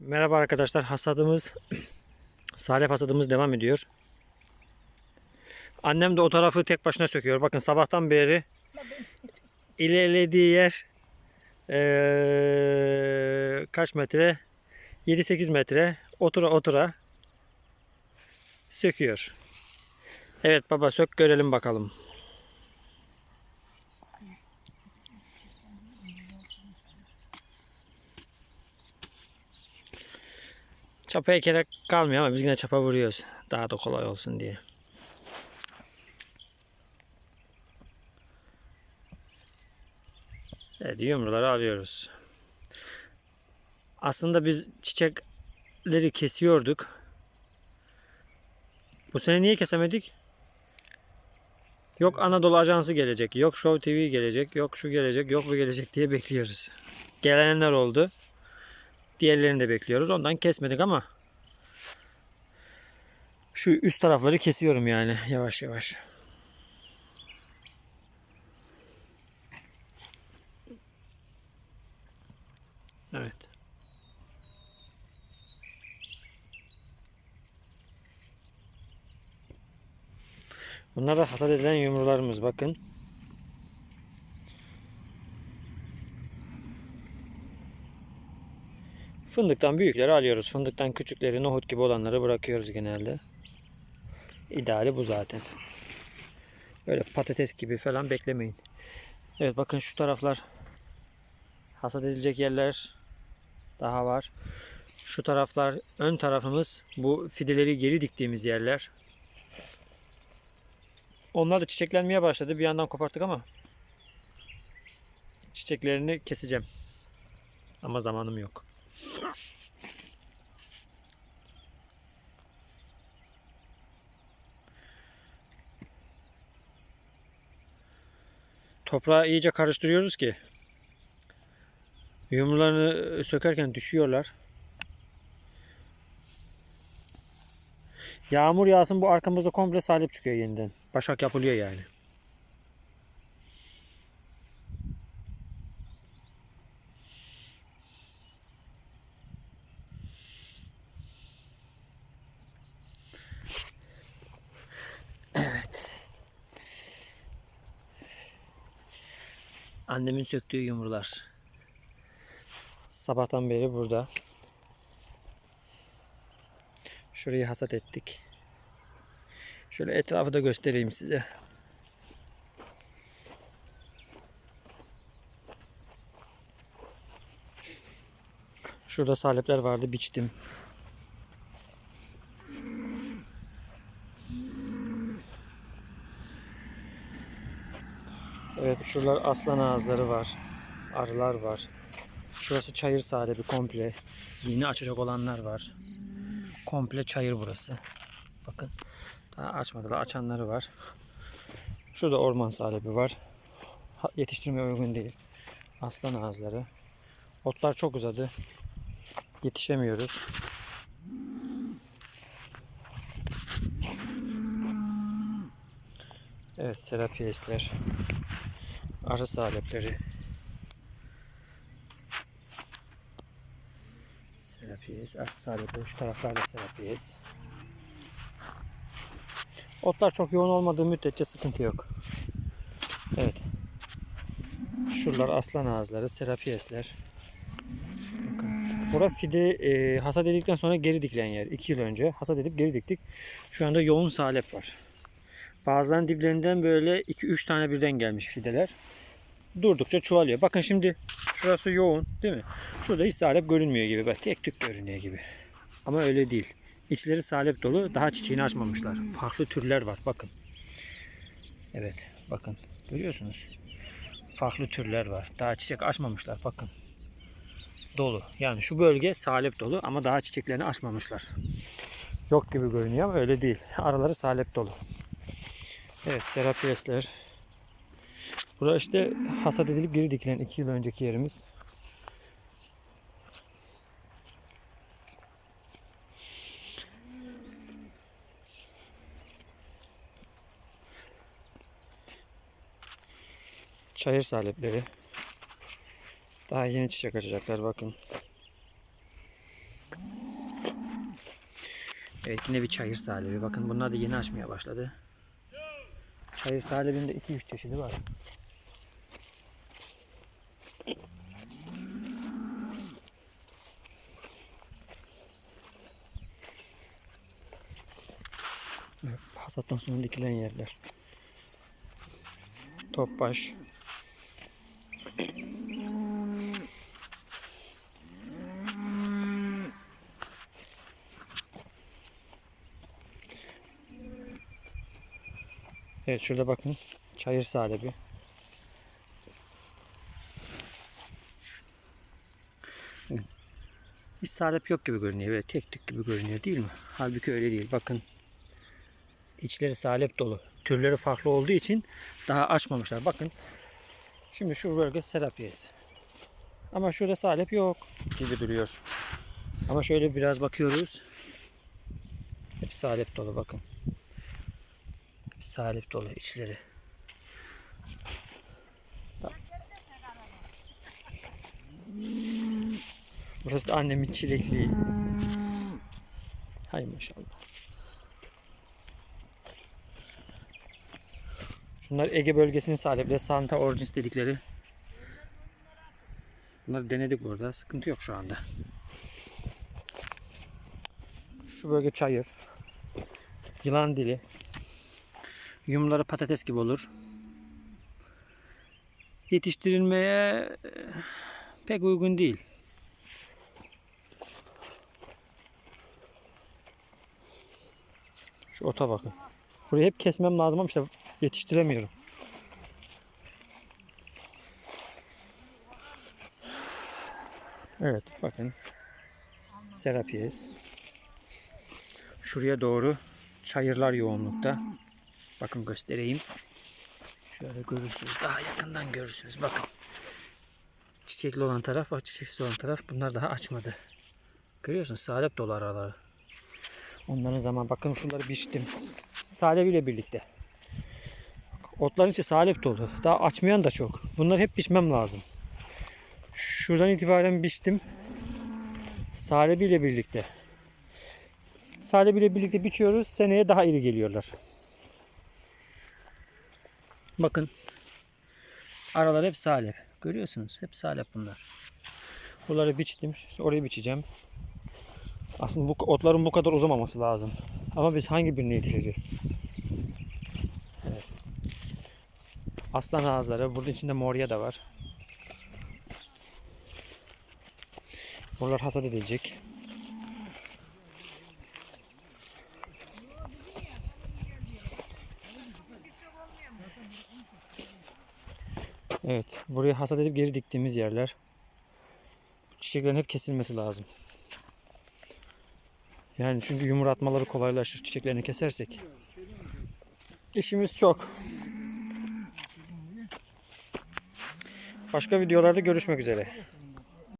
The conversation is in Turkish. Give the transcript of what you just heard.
Merhaba arkadaşlar. Hasadımız salep hasadımız devam ediyor. Annem de o tarafı tek başına söküyor. Bakın sabahtan beri ilerlediği yer eee, kaç metre? 7-8 metre otura otura söküyor. Evet baba sök görelim bakalım. Çapaya gerek kalmıyor ama biz yine çapa vuruyoruz. Daha da kolay olsun diye. Evet yumruları alıyoruz. Aslında biz çiçekleri kesiyorduk. Bu sene niye kesemedik? Yok Anadolu Ajansı gelecek, yok Show TV gelecek, yok şu gelecek, yok bu gelecek diye bekliyoruz. Gelenler oldu. Diğerlerini de bekliyoruz. Ondan kesmedik ama şu üst tarafları kesiyorum yani yavaş yavaş. Evet. Bunlar da hasat edilen yumrularımız bakın. Fındıktan büyükleri alıyoruz. Fındıktan küçükleri, nohut gibi olanları bırakıyoruz genelde. İdeali bu zaten. Böyle patates gibi falan beklemeyin. Evet bakın şu taraflar hasat edilecek yerler daha var. Şu taraflar ön tarafımız bu fideleri geri diktiğimiz yerler. Onlar da çiçeklenmeye başladı. Bir yandan koparttık ama çiçeklerini keseceğim. Ama zamanım yok. Toprağı iyice karıştırıyoruz ki yumrularını sökerken düşüyorlar. Yağmur yağsın bu arkamızda komple salip çıkıyor yeniden. Başak yapılıyor yani. Evet. Annemin söktüğü yumrular. Sabahtan beri burada. Şurayı hasat ettik. Şöyle etrafı da göstereyim size. Şurada salepler vardı biçtim. Şuralar aslan ağızları var. Arılar var. Şurası çayır salebi komple. Yeni açacak olanlar var. Komple çayır burası. Bakın. Daha açmadılar. Açanları var. Şurada orman salebi var. Yetiştirmeye uygun değil. Aslan ağızları. Otlar çok uzadı. Yetişemiyoruz. Evet serapiyesler. Arı salepleri. Serapiyes. Arı salepleri. Şu taraflarda serapiyes. Otlar çok yoğun olmadığı müddetçe sıkıntı yok. Evet. Şuralar aslan ağızları, serapiyesler. Bura fide e, hasat edildikten sonra geri dikilen yer. 2 yıl önce hasat edip geri diktik. Şu anda yoğun salep var. Bazılarının diplerinden böyle 2-3 tane birden gelmiş fideler. Durdukça çoğalıyor. Bakın şimdi şurası yoğun değil mi? Şurada hiç salep görünmüyor gibi. Bak tek tük görünüyor gibi. Ama öyle değil. İçleri salep dolu. Daha çiçeğini açmamışlar. Farklı türler var. Bakın. Evet. Bakın. Görüyorsunuz. Farklı türler var. Daha çiçek açmamışlar. Bakın. Dolu. Yani şu bölge salep dolu ama daha çiçeklerini açmamışlar. Yok gibi görünüyor ama öyle değil. Araları salep dolu. Evet. Serapiyesler. Burası işte hasat edilip geri dikilen 2 yıl önceki yerimiz. Çayır salepleri. Daha yeni çiçek açacaklar bakın. Evet yine bir çayır salebi. Bakın bunlar da yeni açmaya başladı. Çayır salebinde 2-3 çeşidi var. Hasattan sonra dikilen yerler. Topbaş. Evet şurada bakın. Çayır salebi. Evet. Salep yok gibi görünüyor. Böyle tek tük gibi görünüyor değil mi? Halbuki öyle değil. Bakın. İçleri salep dolu. Türleri farklı olduğu için daha açmamışlar. Bakın. Şimdi şu bölge serapiyesi. Ama şurada salep yok gibi duruyor. Ama şöyle biraz bakıyoruz. Hep salep dolu bakın. Hep salep dolu içleri. Burası da annemin çilekliği. Hay maşallah. Şunlar Ege bölgesinin salepleri. Santa Origins dedikleri. Bunları denedik burada. Sıkıntı yok şu anda. Şu bölge çayır. Yılan dili. Yumları patates gibi olur. Yetiştirilmeye e, pek uygun değil. Şu ota bakın. Burayı hep kesmem lazım ama işte yetiştiremiyorum. Evet bakın. Serapiyes. Şuraya doğru çayırlar yoğunlukta. Bakın göstereyim. Şöyle görürsünüz. Daha yakından görürsünüz. Bakın. Çiçekli olan taraf var. Çiçeksiz olan taraf. Bunlar daha açmadı. Görüyorsunuz. Salep dolu araları. Onların zaman bakın şunları biçtim. Salep ile birlikte. Otların içi salep dolu. Daha açmayan da çok. Bunları hep biçmem lazım. Şuradan itibaren biçtim. Salep ile birlikte. Salep ile birlikte biçiyoruz. Seneye daha iri geliyorlar. Bakın. Aralar hep salep. Görüyorsunuz. Hep salep bunlar. Buraları biçtim. Orayı biçeceğim. Aslında bu otların bu kadar uzamaması lazım. Ama biz hangi birine yetişeceğiz? Evet. Aslan ağızları. Burada içinde morya da var. Buralar hasat edilecek. Evet. Burayı hasat edip geri diktiğimiz yerler. Çiçeklerin hep kesilmesi lazım. Yani çünkü yumru atmaları kolaylaşır çiçeklerini kesersek. İşimiz çok. Başka videolarda görüşmek üzere.